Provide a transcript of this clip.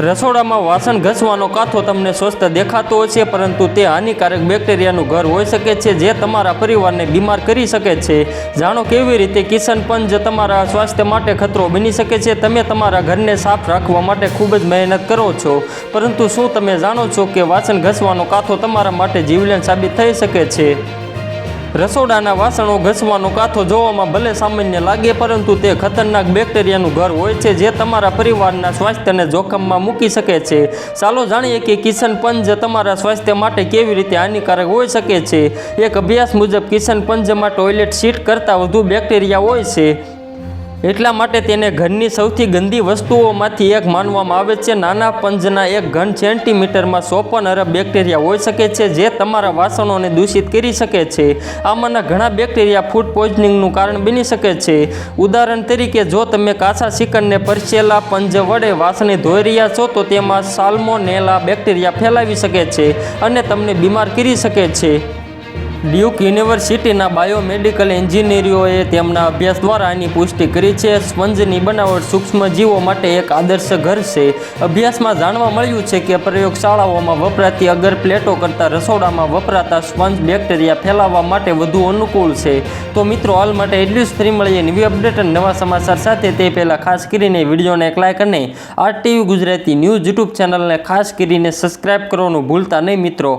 રસોડામાં વાસણ ઘસવાનો કાથો તમને સ્વસ્થ દેખાતો હશે, પરંતુ તે હાનિકારક બેક્ટેરિયાનું ઘર હોઈ શકે છે જે તમારા પરિવારને બીમાર કરી શકે છે. જાણો કેવી રીતે કિચન પંજ તમારા સ્વાસ્થ્ય માટે ખતરો બની શકે છે? તમે તમારા ઘરને સાફ રાખવા માટે ખૂબ જ મહેનત કરો છો. પરંતુ શું તમે જાણો છો કે વાસણ ઘસવાનો કાથો તમારા માટે જીવલેણ સાબિત થઈ શકે છે? રસોડાના વાસણો ઘસવાનો કાથો જોવામાં ભલે સામાન્ય લાગે, પરંતુ તે ખતરનાક બેક્ટેરિયાનું ઘર હોય છે જે તમારા પરિવારના સ્વાસ્થ્યને જોખમમાં મૂકી શકે છે. ચાલો જાણીએ કે કિશન પંજ તમારા સ્વાસ્થ્ય માટે કેવી રીતે હાનિકારક હોઈ શકે છે. એક અભ્યાસ મુજબ, કિશન પંજમાં ટોયલેટ સીટ કરતાં વધુ બેક્ટેરિયા હોય છે. એટલા માટે તેને ઘરની સૌથી ગંદી વસ્તુઓમાંથી એક માનવામાં આવે છે. નાના પંજના એક ઘન સેન્ટીમીટરમાં ચોપન અરબ બેક્ટેરિયા હોઈ શકે છે, જે તમારા વાસણોને દૂષિત કરી શકે છે. આમાંના ઘણા બેક્ટેરિયા ફૂડ પોઈઝનિંગનું કારણ બની શકે છે. ઉદાહરણ તરીકે, જો તમે કાચા ચિકનને પરસેલા પંજ વડે વાસણે ધોઈ રહ્યા છો, તો તેમાં સાલ્મોનેલા બેક્ટેરિયા ફેલાવી શકે છે અને તમને બીમાર કરી શકે છે. ડ્યુક યુનિવર્સિટીના બાયોમેડિકલ એન્જિનિયરોએ તેમના અભ્યાસ દ્વારા આની પુષ્ટિ કરી છે. સ્પંજની બનાવટ સૂક્ષ્મજીવો માટે એક આદર્શ ઘર છે. અભ્યાસમાં જાણવા મળ્યું છે કે પ્રયોગશાળાઓમાં વપરાતી અગર પ્લેટો કરતાં રસોડામાં વપરાતા સ્પંજ બેક્ટેરિયા ફેલાવવા માટે વધુ અનુકૂળ છે. તો મિત્રો, હાલ માટે એટલું જ. ફ્રી મળીએ નવી અપડેટ અને નવા સમાચાર સાથે. તે પહેલાં ખાસ કરીને વિડીયોને એક લાઇક અને R TV Gujarati news YouTube ચેનલને ખાસ કરીને સબસ્ક્રાઇબ કરવાનું ભૂલતા નહીં મિત્રો.